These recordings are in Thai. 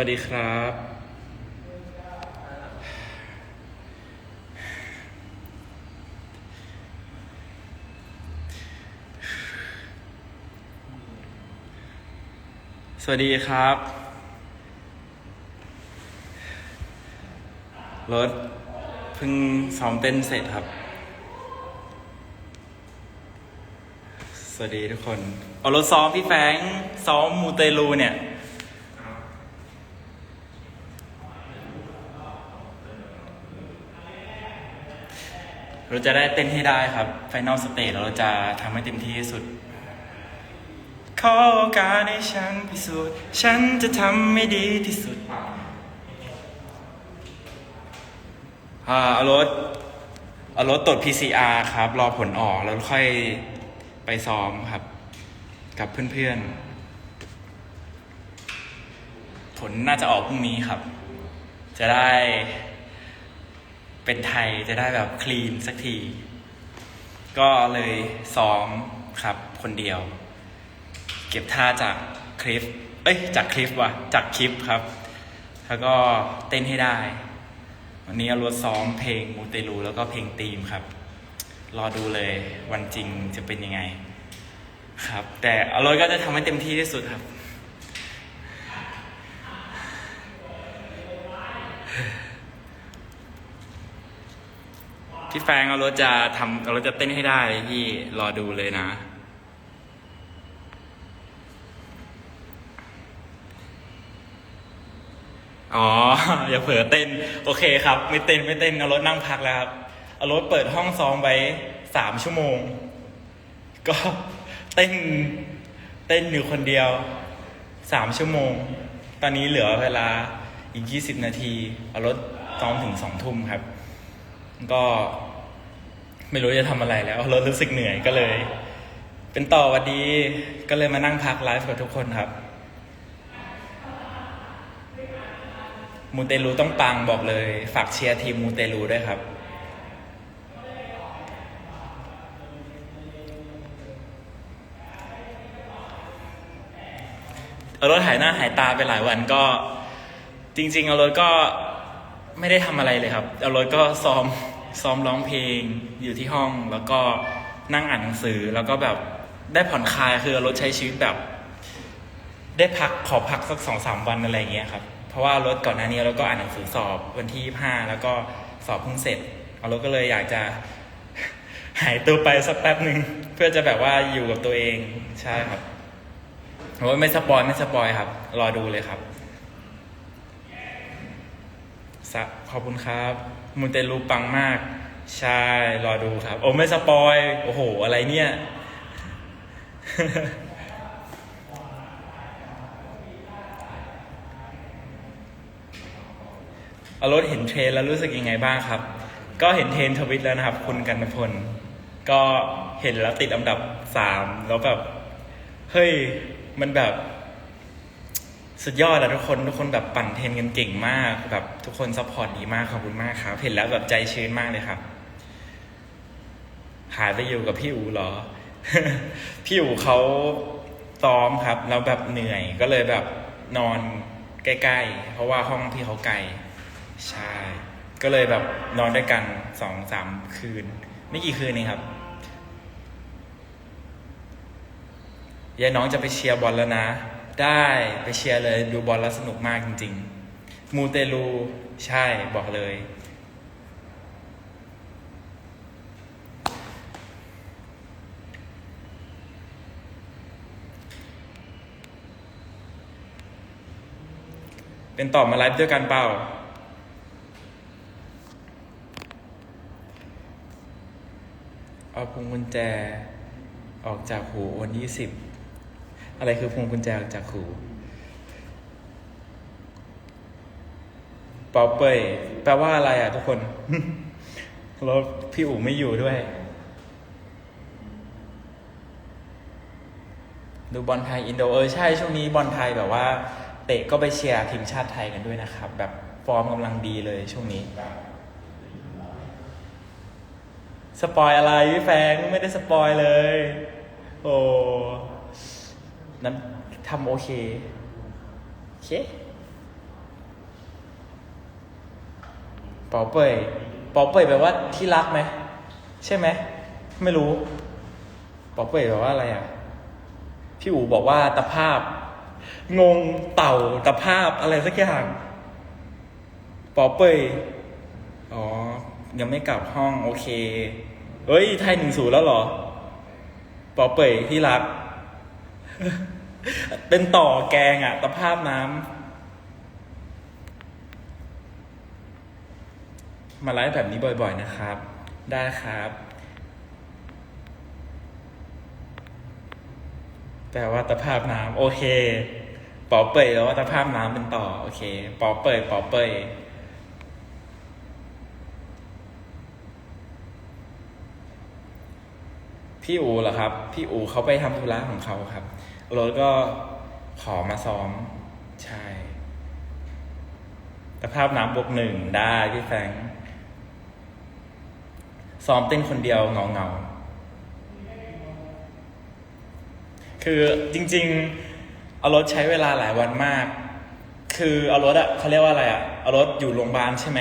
วัสดีครับ สวัสดีครับ รถเพิ่งซ้อมเต้นเสร็จครับ สวัสดีทุกคน เอารถซ้อมพี่แฟงซ้อมมูเตลูเนี่ย เราจะได้เต้นให้ได้ครับไฟนอลสเตจเราจะทำให้เต็มที่ที่สุด ขอโอกาสให้ฉันพิสูจน์ฉันจะทำให้ดีที่สุด อ่าเอารถเอารถตรวจ PCR ครับ รอผลออกแล้วค่อยไปซ้อมครับ กับเพื่อนๆ ผลน่าจะออกพรุ่งนี้ครับ จะได้ เป็นไทยจะได้แบบคลีนสักที ก็เลยซ้อมครับคนเดียว เก็บท่าจากคลิป เอ้ยจากคลิปว่ะจากคลิปครับ แล้วก็เต้นให้ได้ วันนี้เอารถซ้อมเพลงมูเตลูแล้วก็เพลงธีมครับ รอดูเลยวันจริงจะเป็นยังไง ครับ แต่เอารถก็จะทำให้เต็มที่ที่สุดครับ พี่แฟงเอารถจะทำเอารถจะเต้นให้ได้เลยพี่รอดูเลยนะ อ๋อ อย่าเผลอเต้น โอเคครับ ไม่เต้นไม่เต้นเอารถนั่งพักแล้วครับเอารถเปิดห้องซ้อมไว้สามชั่วโมง ก็เต้นเต้นอยู่คนเดียวสามชั่วโมง ตอนนี้เหลือเวลาอีกยี่สิบนาที เอารถซ้อมถึงสองทุ่มครับ ก็ ไม่รู้จะทำอะไรแล้วรถรู้สึกเหนื่อยก็เลย เป็นต่อวันดีก็เลยมานั่งพักไลฟ์กับทุกคนครับ มูเตลูต้องปังบอกเลย ฝากเชียร์ทีมมูเตลูด้วยครับ เอารถหายหน้าหายตาไปหลายวันก็จริง ๆ เอารถก็ไม่ได้ทำอะไรเลยครับ เอารถก็ซ้อม ซ้อมร้องเพลงอยู่ที่ห้อง แล้วก็นั่งอ่านหนังสือแล้วก็แบบได้ผ่อนคลายคือรถใช้ชีวิตแบบ ได้พักขอพักสักสองสามวันอะไรอย่างเงี้ยครับเพราะว่ารถก่อนหน้านี้เราก็อ่านหนังสือสอบวันที่ห้าแล้วก็สอบเพิ่งเสร็จเอารถก็เลยอยากจะหายตัวไปสักแป๊บหนึ่งเพื่อจะแบบว่าอยู่กับตัวเองใช่ครับโอ้ไม่สปอยไม่สปอยครับ รอดูเลยครับ สะขอบคุณครับมูเตลูปังมาก ใช่ รอดูครับ โอ้ไม่สปอย โอ้โห อะไรเนี่ย อารถเห็นเทรนแล้วรู้สึกยังไงบ้างครับ ก็เห็นเทรนทวิตแล้วนะครับ คุณกันพล ก็เห็นแล้วติดอันดับสามแล้วแบบ เฮ้ย มันแบบ สุดยอดอะทุกคนทุกคนแบบปั่นเทนกันเก่งมากแบบทุกคนซัพพอร์ตดีมากขอบคุณมากครับเห็นแล้วแบบใจชื้นมากเลยครับ หายไปอยู่กับพี่อูเหรอ พี่อูเขาซ้อมครับ แล้วแบบเหนื่อยก็เลยแบบนอนใกล้ๆ เพราะว่าห้องพี่เขาไกลใช่ก็เลยแบบนอนด้วยกันสองสามคืน ไม่กี่คืนเองครับยายน้องจะไปเชียร์บอลแล้วนะ ได้ไปเชียร์เลยดูบอลแล้วสนุกมากจริง ๆ มูเตลูใช่บอกเลย เป็นต่อมาไลฟ์ด้วยกันเปล่าเอาพวงกุญแจออกจากหูวันที่สิบ อะไรคือพวงกุญแจจากหูเปาเปยแปลว่าอะไรอะทุกคนแล้วพี่อู๋ไม่อยู่ด้วยดูบอลไทยอินโดเออใช่ช่วงนี้บอลไทยแบบว่า เตะก็ไปเชียร์ทีมชาติไทยกันด้วยนะครับ แบบฟอร์มกำลังดีเลยช่วงนี้ สปอยอะไรพี่แฟงไม่ได้สปอยเลย โอ้ นั้นทำโอเคโอเคเป่าเป่ยเป่าเป่ยแปลว่าที่รักไหมใช่ไหมไม่รู้เป่าเป่ยแปลว่าอะไรอะพี่อู๋บอกว่าตะภาพ งงเต่าตะภาพอะไรสักอย่างปอเปยอ๋อ ยังไม่กลับห้องโอเค เฮ้ย ไทยหนึ่งศูนย์แล้วเหรอปอเปยที่รัก เป็นต่อแกงอะตะภาพน้ำมาไลฟ์แบบนี้บ่อยๆนะครับ ได้ครับแต่ว่าตะภาพน้ำโอเคปอเปยแล้วว่าตะภาพน้ำเป็นต่อ โอเคปอเปยปอเปย พี่อูเหรอครับ พี่อูเขาไปทำธุระของเขาครับรถก็ขอมาซ้อมใช่แต่ภาพน้ำบวกหนึ่งได้พี่แฟงซ้อมเต้นคนเดียวเงาเงาคือจริง ๆ เอารถใช้เวลาหลายวันมาก คือเอารถอะเขาเรียกว่าอะไรอะเอารถอยู่โรงพยาบาลใช่ไหม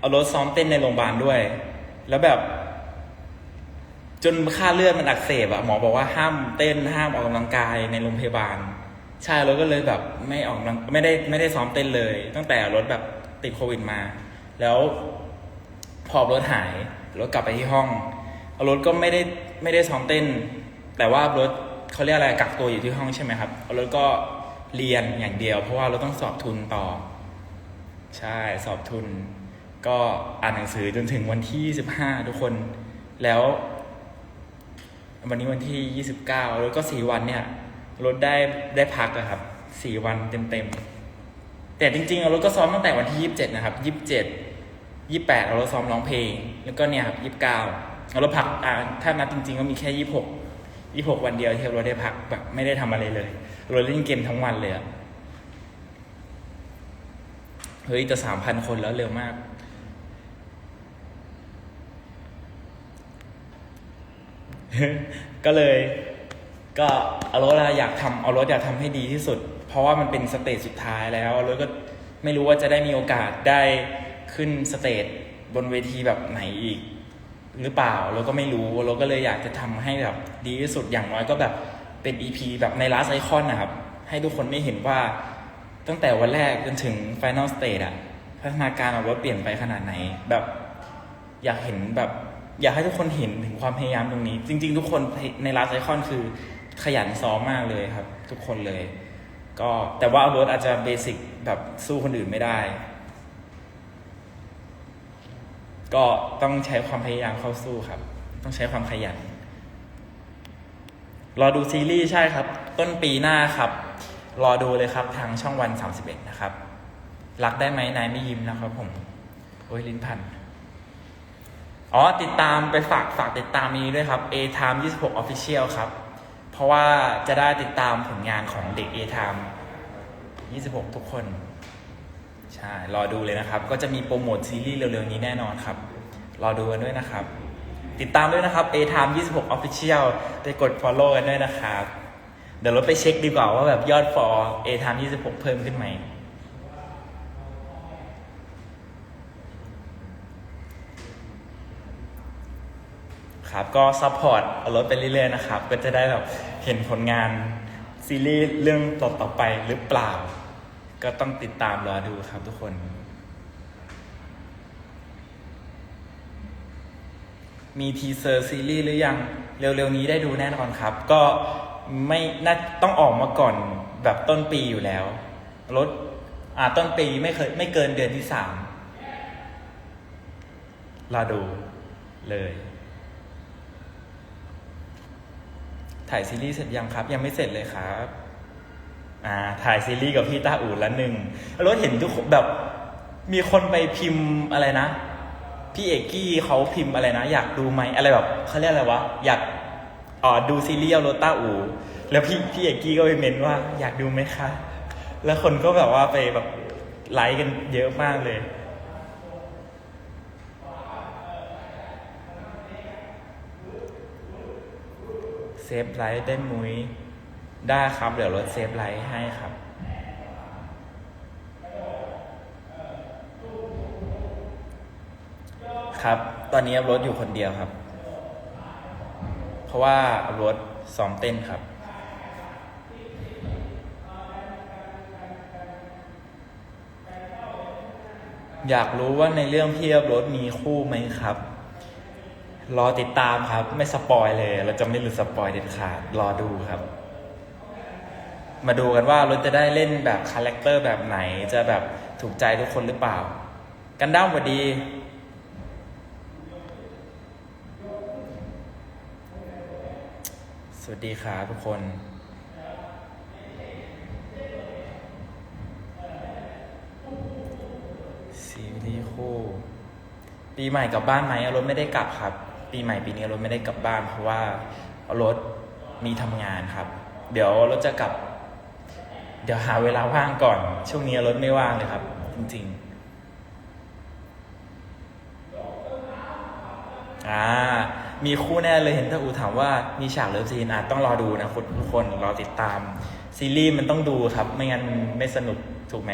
เอารถซ้อมเต้นในโรงพยาบาลด้วย แล้วแบบ จนค่าเลือดมันอักเสบอะหมอบอกว่าห้ามเต้นห้ามออกกำลังกายในโรงพยาบาล ใช่เราก็เลยแบบไม่ออกกำลังไม่ได้ไม่ได้ซ้อมเต้นเลย ตั้งแต่รถแบบติดโควิดมา แล้วพอรถหายรถกลับไปที่ห้องรถก็ไม่ได้ไม่ได้ซ้อมเต้น แต่ว่ารถเขาเรียกอะไรกักตัวอยู่ที่ห้องใช่ไหมครับรถก็เรียนอย่างเดียว เพราะว่าเราต้องสอบทุนต่อ ใช่สอบทุน ก็อ่านหนังสือจนถึงวันที่25ทุกคนแล้ว วันนี้วันที่ 29 แล้วก็ 4 วันเนี่ยรถได้ได้พักอะครับ 4 วันเต็มๆ แต่จริงๆรถก็ซ้อมตั้งแต่วันที่ 27 นะครับ 27 28เราซ้อมร้องเพลง แล้วก็เนี่ยครับ 29แล้วเราพักอ่าถ้านับจริงๆ ก็มีแค่ 26 26 วันเดียวที่เราได้พักแบบไม่ได้ทำอะไรเลยเราเล่นเกมทั้งวันเลยอะเฮ้ยจะ3,000คนแล้วเร็วมาก ก็เลยก็เอารถอยากทำเอารถอยากทำให้ดีที่สุด เพราะว่ามันเป็นสเตจสุดท้ายแล้วแล้วก็ไม่รู้ว่าจะได้มีโอกาสได้ขึ้นสเตจบนเวทีแบบไหนอีก หรือเปล่าเราก็ไม่รู้เราก็เลยอยากจะทำให้แบบดีที่สุดอย่างน้อยก็แบบเป็น EP แบบใน last icon นะครับ ให้ทุกคนได้เห็นว่าตั้งแต่วันแรกจนถึง final stage อะพัฒนาการของรถเปลี่ยนไปขนาดไหน แบบอยากเห็นแบบ อยากให้ทุกคนเห็นถึงความพยายามตรงนี้ จริง ๆ ทุกคนในลาสไอคอนคือขยันซ้อมมากเลยครับ ทุกคนเลย ก็แต่ว่าเอารถอาจจะเบสิกแบบสู้คนอื่นไม่ได้ ก็ต้องใช้ความพยายามเข้าสู้ครับ ต้องใช้ความขยัน รอดูซีรีส์ใช่ครับ ต้นปีหน้าครับ รอดูเลยครับทางช่องวัน 31 นะครับ รักได้ไหมนายไม่ยิ้มนะครับผม โอ้ยลิ้นพัน อ๋อติดตามไปฝากฝากติดตามนี้ด้วยครับ A Time 26 Official ครับ เพราะว่าจะได้ติดตามผลงานของเด็ก A Time 26 ทุกคน ใช่ รอดูเลยนะครับ ก็จะมีโปรโมทซีรีส์เร็วๆนี้แน่นอนครับ รอดูกันด้วยนะครับ ติดตามด้วยนะครับ A Time 26 Official ไปกด follow กันด้วยนะครับ เดี๋ยวเราไปเช็คดีกว่าว่าแบบยอด for A Time 26 เพิ่มขึ้นไหม ครับก็ซัพพอร์ตเอารถไปเรื่อยๆนะครับก็จะได้แบบเห็นผลงานซีรีส์เรื่องต่อๆไปหรือเปล่า ก็ต้องติดตามรอดูครับทุกคนมีทีเซอร์ซีรีส์หรือยังเร็วๆนี้ได้ดูแน่นอนครับ ก็ไม่น่าต้องออกมาก่อนแบบต้นปีอยู่แล้วรถอ่าต้นปีไม่เคยไม่เกินเดือนที่สามรอดูเลย ถ่ายซีรีส์เสร็จยังครับ ยังไม่เสร็จเลยครับอ่าถ่ายซีรีส์กับพี่ต้าอู่ละหนึ่งรถเห็นทุกคแบบมีคนไปพิมพ์อะไรนะ พี่เอกกี้เขาพิมพ์อะไรนะ อยากดูไหมอะไรแบบเขาเรียกอะไรวะอยากอ๋อดูซีรีส์เอารถต้าอู่แล้วพี่พี่เอกกี้ก็ไปเมนว่าอยากดูไหมคะ แล้วคนก็แบบว่าไปแบบไลค์กันเยอะมากเลย เซฟไลท์ได้มุ้ยได้ครับ เดี๋ยวรถเซฟไลท์ให้ครับ ครับ ตอนนี้อัพโรถอยู่คนเดียวครับ เพราะว่าอัพโรถซ้อมเต้นครับอยากรู้ว่าในเรื่องพี่อัพโรถมีคู่ไหมครับ รอติดตามครับ ไม่สปอยเลย เราจะไม่หลุดสปอยเด็ดขาดรอดูครับ มาดูกันว่ารถจะได้เล่นแบบคาแรคเตอร์แบบไหนจะแบบถูกใจทุกคนหรือเปล่า กันด้ามสวัสดีสวัสดีครับทุกคนซีรีส์คู่ปีใหม่กลับบ้านไหมอารถไม่ได้กลับครับ ปีใหม่ปีนี้รถไม่ได้กลับบ้าน เพราะว่ารถมีทำงานครับ เดี๋ยวรถจะกลับ เดี๋ยวหาเวลาว่างก่อน ช่วงนี้รถไม่ว่างเลยครับ จริงๆอ่ามีคู่แน่เลยเห็นถ้าอูถามว่ามีฉากเลิฟซีนอะต้องรอดูนะคุณทุกคนรอติดตาม ซีรีส์มันต้องดูครับ ไม่งั้นไม่สนุกถูกไหม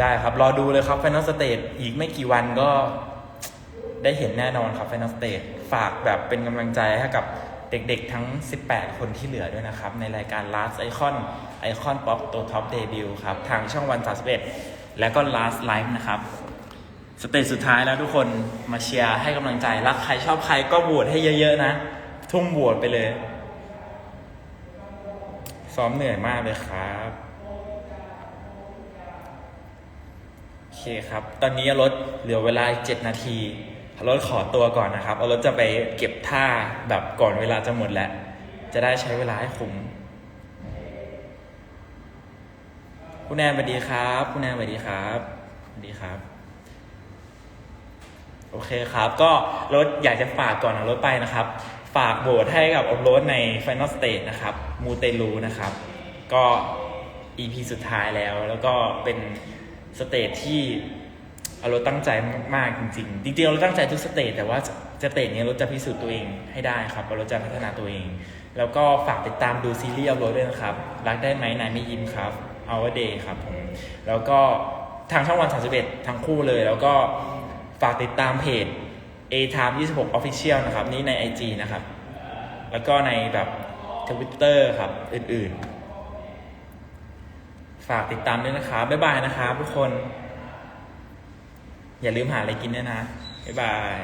ได้ครับ รอดูเลยครับ Final Stage อีกไม่กี่วันก็ ได้เห็นแน่นอนครับ Final Stage ฝากแบบเป็นกำลังใจให้กับเด็กๆทั้ง 18 คนที่เหลือด้วยนะครับ ในรายการ Last Icon Icon Pop ตัวท็อปเดบิวครับ ทางช่องวัน31แล้วก็ Last Live นะครับ สเตจสุดท้ายแล้วทุกคนมาเชียร์ให้กำลังใจ รักใครชอบใครก็โหวตให้เยอะๆนะ ทุ่มโหวตไปเลย ซ้อมเหนื่อยมากเลยครับโอเคครับ ตอนนี้รถเหลือเวลา 7 นาที รถขอตัวก่อนนะครับเอารถจะไปเก็บท่าแบบก่อนเวลาจะหมดแล้ว จะได้ใช้เวลาให้คุ้มคุณแอนสวัสดีครับ คุณแอนสวัสดีครับสวัสดีครับ โอเคครับ ก็รถอยากจะฝากก่อนเอารถไปนะครับ ฝากโหวตให้กับออฟโรดใน Final Stage นะครับ มูเตลูนะครับ ก็ EP สุดท้ายแล้ว แล้วก็เป็นสเตจที่ อารถตั้งใจมากๆจริงๆ จริงๆเราตั้งใจทุกสเตจแต่ว่าสเตจนี้เราจะพิสูจน์ตัวเองให้ได้ครับเราจะพัฒนาตัวเอง แล้วก็ฝากติดตามดูซีรีส์เอารถด้วยนะครับ รักได้ไหมนายไม่ยิ้มครับ Our Day ครับผม แล้วก็ทางช่องวัน31 ทั้งคู่เลย แล้วก็ฝากติดตามเพจ A Time 26 Official นะครับ นี่ใน IG นะครับ แล้วก็ในแบบ Twitter ครับ อื่นๆ ฝากติดตามด้วยนะครับ บ๊ายบายนะครับทุกคน อย่าลืมหาอะไรกินด้วยนะ บ๊ายบาย